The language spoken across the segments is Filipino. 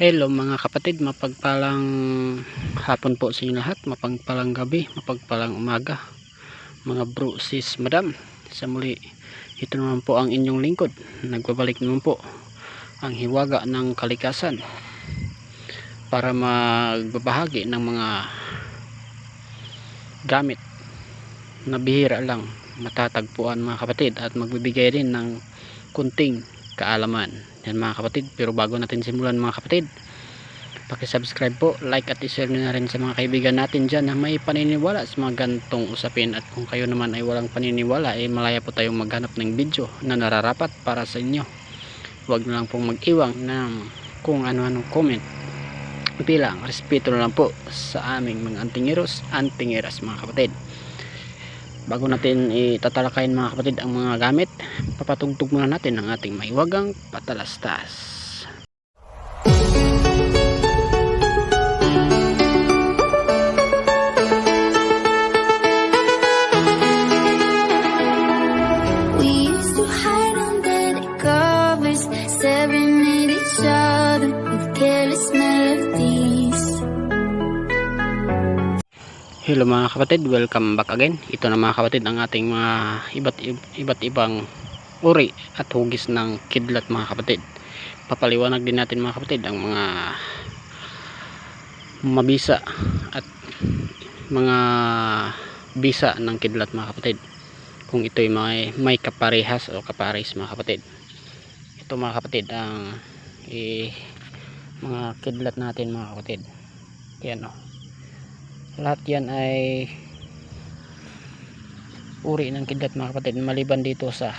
Hello mga kapatid, mapagpalang hapon po sa inyo lahat, mapagpalang gabi, mapagpalang umaga mga bro, sis, madam. Sa muli, ito naman po ang inyong lingkod. Nagbabalik naman po ang hiwaga ng kalikasan para magbabahagi ng mga gamit na bihira lang matatagpuan mga kapatid at magbibigay rin ng kunting kaalaman yan mga kapatid. Pero bago natin simulan mga kapatid subscribe po, like at i-share nyo na rin sa mga kaibigan natin dyan na may paniniwala sa mga gantong usapin. At kung kayo naman ay walang paniniwala ay malaya po tayong maghanap ng video na nararapat para sa inyo. Huwag na lang pong mag-iwang ng kung ano-anong comment. Bilang respeto na lang po sa aming mga antingeros antingeras mga kapatid bago natin itatalakayin mga kapatid ang mga gamit papatugtog muna natin ang ating maiwagang patalastas staring at each other with careless melodies. Hello mga kapatid, welcome back again. Ito na mga kapatid ang ating mga iba't iba't ibang uri at hugis ng kidlat mga kapatid. Papaliwanag din natin mga kapatid ang mga mabisa at mga bisa ng kidlat mga kapatid. Kung ito'y may, may kaparehas o kapares mga kapatid. Ito mga kapatid ang eh, mga kidlat natin mga kapatid. Yan o lahat yan ay uri ng kidlat mga kapatid maliban dito sa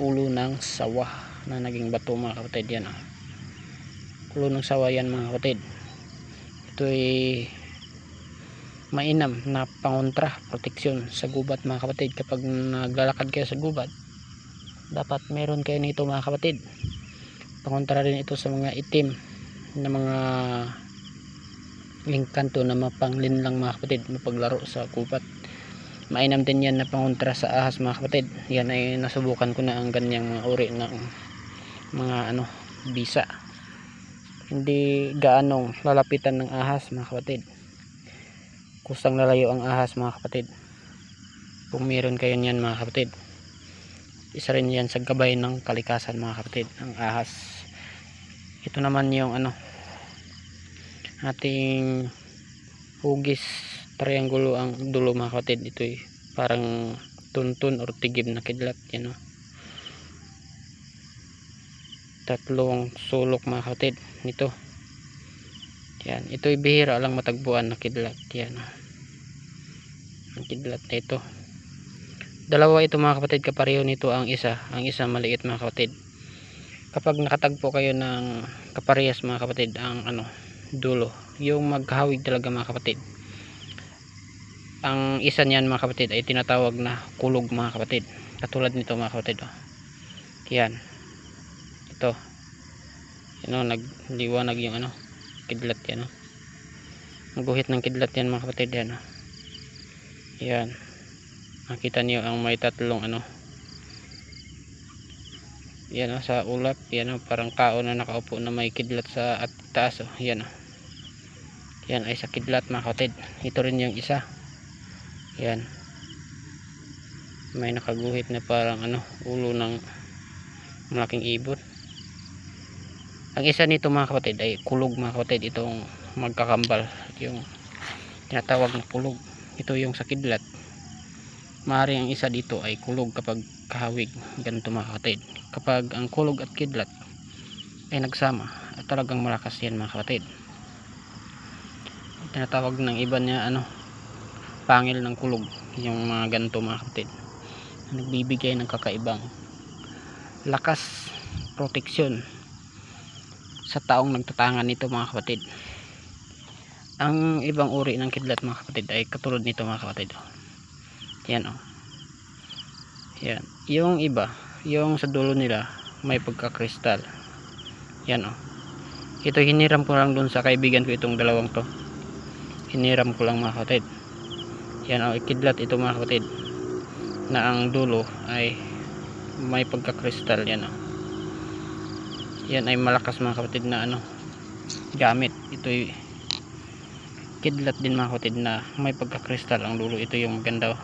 ulo ng sawa na naging bato mga kapatid yan oh. ulo ng sawa yan mga kapatid. Ito ay mainam na pangontra proteksyon sa gubat mga kapatid. Kapag naglalakad kayo sa gubat dapat meron kayo nito mga kapatid. Pangontra rin ito sa mga itim na mga lingkanto na mapanglin lang mga kapatid mapaglaro sa kupat. Mainam din yan na pangontra sa ahas mga kapatid. Yan ay nasubukan ko na ang ganyang mga uri ng mga ano bisa. Hindi gaanong lalapitan ng ahas mga kapatid. Kusang lalayo ang ahas mga kapatid. Kung meron kayo niyan mga kapatid. Isa rin yan sa gabay ng kalikasan mga kapatid ang ahas. Ito naman yung ano ating hugis triangulo ang dulo mga kapatid. Ito ay parang tuntun or tigib na kidlat yan o tatlong sulok mga kapatid nito. Yan ito bihira lang matagpuan na kidlat yan o ang kidlat na ito. Dalawa ito mga kapatid kapareho nito ang isa. Ang isa maliit mga kapatid. Kapag nakatagpo kayo ng kaparehas mga kapatid ang ano dulo yung maghawig talaga mga kapatid ang isa niyan mga kapatid ay tinatawag na kulog mga kapatid katulad nito mga kapatid oh. yan ito yan o nagliwanag yung ano kidlat yan oh. ang guhit ng kidlat yan mga kapatid yan oh. yan nakita niyo ang may tatlong ano yan o, sa ulap. Yan o, parang kao na nakaupo na may kidlat sa at taas o, yan o yan ay sa kidlat mga kapatid. Ito rin yung isa. Yan. May nakaguhit na parang ano ulo ng malaking ibon. Ang isa nito mga kapatid ay kulog mga kapatid. Itong magkakambal yung tinatawag na kulog. Ito yung sa kidlat. Maaari ang isa dito ay kulog kapag kahawig ganito mga kapatid. Kapag ang kulog at kidlat ay nagsama at talagang malakas yan mga kapatid. Tinatawag ng iba niya ano pangil ng kulog. Yung mga ganito mga kapatid. Nagbibigay ng kakaibang lakas proteksyon sa taong nagtatangan nito mga kapatid. Ang ibang uri ng kidlat mga kapatid ay katulad nito mga kapatid. Yan o oh. Yan. Yung iba yung sa dulo nila may pagkakristal yan o ito hiniram ko lang dun sa kaibigan ko itong dalawang to. Hiniram ko lang mga kapatid. Yan o ikidlat ito mga kapatid na ang dulo ay may pagkakristal yan o yan ay malakas mga kapatid na ano gamit. Ito'y kidlat din mga kapatid na may pagkakristal ang dulo. Ito yung maganda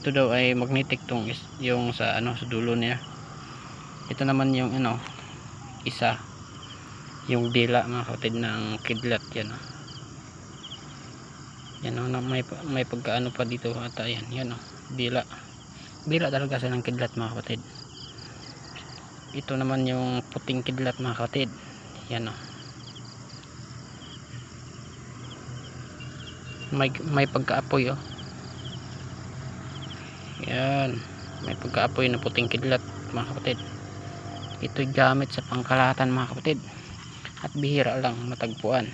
ito daw ay magnetic tong is- yung sa ano sa dulo niya. Ito naman yung ano isa. Yung dila mga kapatid ng kidlat yan oh. yan oh, may, may pagkaano pa dito ata yan yan oh, dila. Dila talaga sa ng kidlat mga kapatid. Ito naman yung puting kidlat mga kapatid. Yan oh. may, may pagkaapoy oh yan. May pagkaapoy na puting kidlat mga kapatid. Ito gamit sa pangkalatan mga kapatid. At bihira lang matagpuan.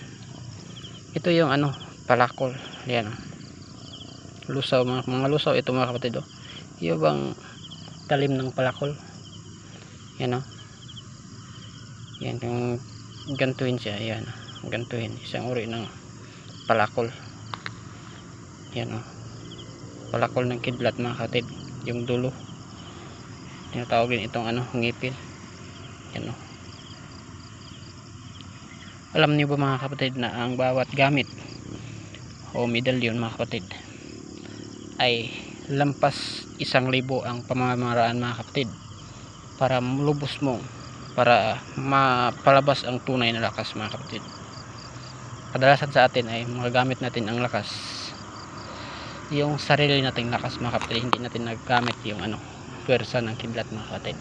Ito yung ano palakol. Yan oh. lusaw mga, mga lusaw. Ito mga kapatid oh. yung bang talim ng palakol? Yan oh. yan yung gantuin siya. Yan gantuin isang uri ng palakol. Yan oh. Palakol ng kidlat mga kapatid yung dulo. Tinatawagin itong ano ngipin. Yan oh. alam niyo ba mga kapatid na ang bawat gamit o medalyon mga kapatid ay lampas isang libo ang pamamaraan mga kapatid para lubos mo para mapalabas ang tunay na lakas mga kapatid. Kadalasan sa atin ay magagamit natin ang lakas yung sarili nating lakas mga kapatid hindi natin naggamit yung ano pwersa ng kidlat mga kapatid.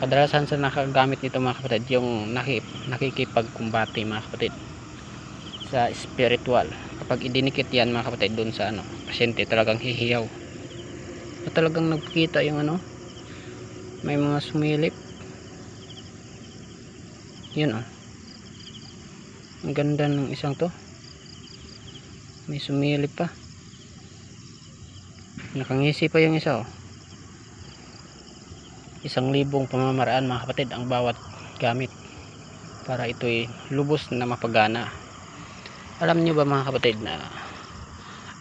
Kadalasan sa nakagamit nito mga kapatid yung naki, nakikipagkumbati mga kapatid sa spiritual. Kapag idinikit yan mga kapatid dun sa ano pasyente talagang hihiyaw. At talagang nagkita yung ano may mga sumilip. Yun oh. Ang ganda ng isang to. May sumilip pa nakangisi pa yung isa oh. Isang libong pamamaraan mga kapatid ang bawat gamit para ito'y lubos na mapagana. Alam niyo ba mga kapatid na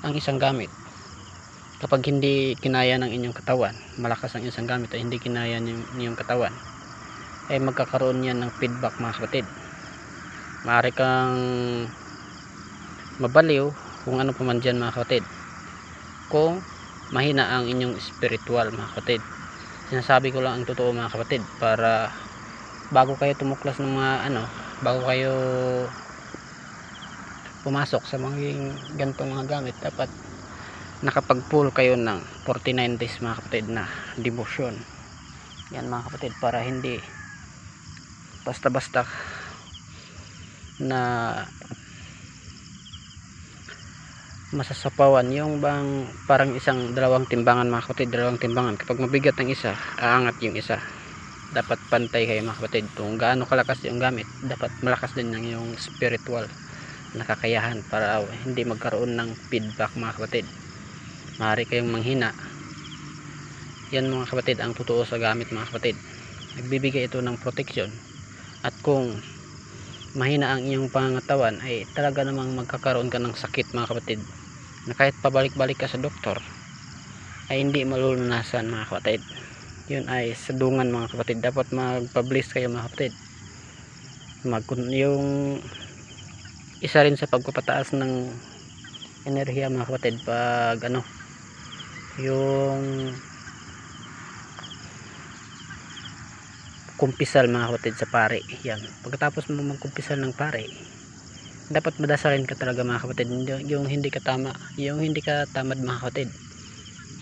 ang isang gamit kapag hindi kinaya ng inyong katawan malakas ang isang gamit ay hindi kinaya ng inyong katawan ay magkakaroon yan ng feedback mga kapatid. Maaari kang mabaliw kung ano pa man dyan mga kapatid. Kung mahina ang inyong spiritual mga kapatid. Sinasabi ko lang ang totoo mga kapatid para bago kayo tumuklas ng mga ano bago kayo pumasok sa mga gantong mga gamit dapat nakapag pull kayo ng 49 days mga kapatid na devotion yan mga kapatid para hindi basta basta na masasapawan. Yung bang parang isang dalawang timbangan mga kapatid dalawang timbangan. Kapag mabigat ang isa aangat yung isa. Dapat pantay kayo mga kapatid. Kung gaano kalakas yung gamit dapat malakas din ng yung spiritual na kakayahan para hindi magkaroon ng feedback mga kapatid. Maaari kayong manghina. Yan mga kapatid ang totoo sa gamit mga kapatid. Nagbibigay ito ng protection at kung mahina ang iyong pangangatawan ay talaga namang magkakaroon ka ng sakit mga kapatid na kahit pabalik-balik ka sa doktor ay hindi malulunasan mga kapatid. Yun ay sadungan mga kapatid. Dapat magpa-bliss kayo mga kapatid. Mag yung isa rin sa pagpapataas ng enerhiya mga kapatid pag ano yung kumpisal mga kapatid sa pare. Yan. Pagkatapos mo magkumpisal ng pare dapat madasalin ka talaga mga kapatid. Yung- yung hindi ka tama yung hindi ka tamad mga kapatid.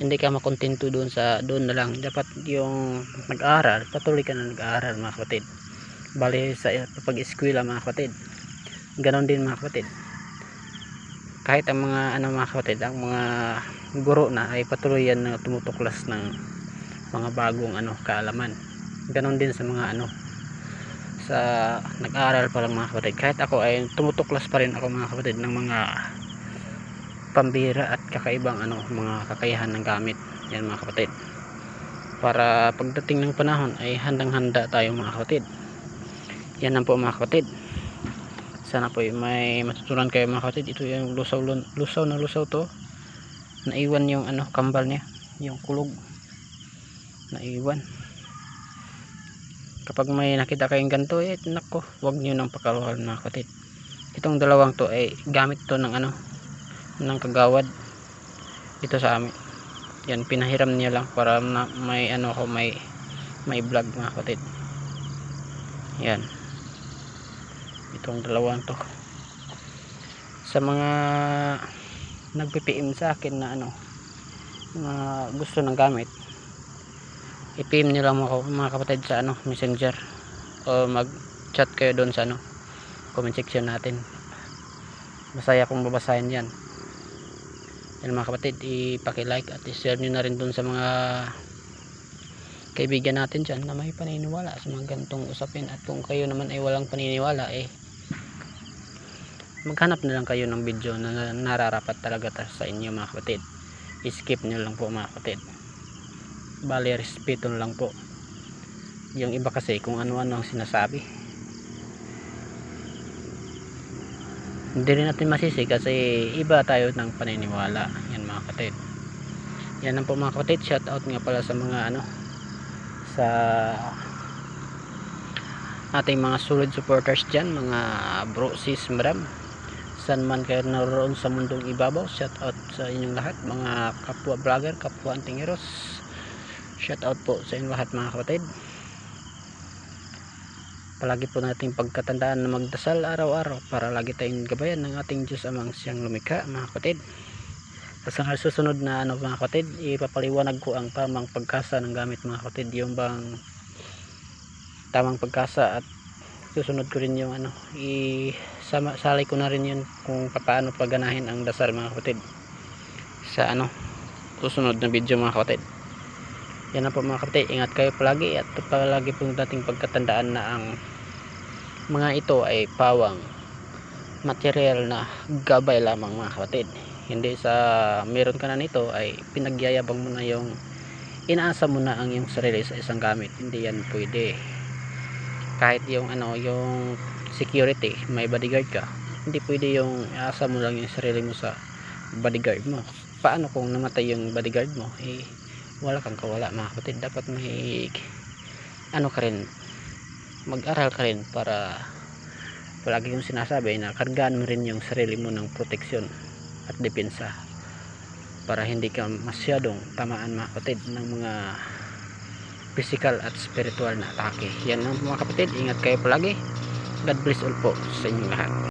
Hindi ka makontento doon sa doon na lang. Dapat yung nag-aaral patuloy ka na nag-aaral mga kapatid. Bali sa pag-eskwela mga kapatid. Ganon din mga kapatid. Kahit ang mga ano mga kapatid ang mga guro na ay patuloy yan na tumutuklas ng mga bagong ano kaalaman. Ganon din sa mga ano sa nag-aaral pa lang mga kapatid. Kahit ako ay tumutuklas pa rin ako mga kapatid ng mga pambira at kakaibang ano mga kakayahan ng gamit. Yan mga kapatid. Para pagdating ng panahon ay handang handa tayo mga kapatid. Yan lang po mga kapatid. Sana po ay may matutunan kayo mga kapatid. Ito yung lusaw lusaw na lusaw to. Naiwan yung ano kambal niya. Yung kulog. Naiwan kapag may nakita kayong ganito eh nako wag nyo nang pakaluhan mga kapatid itong dalawang to ay gamit to ng ano ng kagawad. Dito sa amin. Yan pinahiram niya lang para na, may ano ako may may vlog mga kapatid yan. Itong dalawang to. Sa mga nagpipiim sa akin na ano mga gusto ng gamit i-PM nyo lang ako mga kapatid sa ano messenger. O mag chat kayo doon sa ano comment section natin. Masaya kung babasahin yan. Yan mga kapatid ipaki-like at i-share nyo na rin doon sa mga kaibigan natin dyan na may paniniwala sa mga gantong usapin. At kung kayo naman ay walang paniniwala eh maghanap na lang kayo ng video na nararapat talaga ta- sa inyo mga kapatid. I-skip nyo lang po mga kapatid bali respeto lang po. Yung iba kasi kung ano-ano ang sinasabi. Hindi rin natin masisi kasi iba tayo ng paniniwala yan mga kapatid. Yan lang po mga kapatid shout out nga pala sa mga ano sa ating mga solid supporters dyan mga bro sis madam. Saan man kayo naroon sa mundong ibabaw shout out sa inyong lahat mga kapwa vlogger kapwa antingeros shout out po sa inyong lahat mga kapatid. Palagi po nating pagkatandaan na magdasal araw-araw para lagi tayong gabayan ng ating Diyos amang siyang lumikha mga kapatid. Sa nga susunod na ano mga kapatid ipapaliwanag ko ang tamang pagkasa ng gamit mga kapatid yung bang tamang pagkasa at susunod ko rin yung ano isama salay ko na rin yun kung paano paganahin ang dasal mga kapatid. Sa ano susunod na video mga kapatid yan na po mga kapatid. Ingat kayo palagi at palagi po dating pagkatandaan na ang mga ito ay pawang material na gabay lamang mga kapatid. Hindi sa meron ka na nito ay pinagyayabang mo na yung inaasa mo na ang iyong sarili sa isang gamit. Hindi yan pwede. Kahit yung ano yung security may bodyguard ka hindi pwede yung iaasa mo lang yung sarili mo sa bodyguard mo. Paano kung namatay yung bodyguard mo? Eh wala kang kawala mga kapatid. Dapat may ano ka rin mag-aral ka rin para palagi yung sinasabi na kargaan mo rin yung sarili mo ng proteksyon at depensa para hindi ka masyadong tamaan mga kapatid ng mga physical at spiritual na atake. Yan mga kapatid. Ingat kayo palagi. God bless all po sa inyong lahat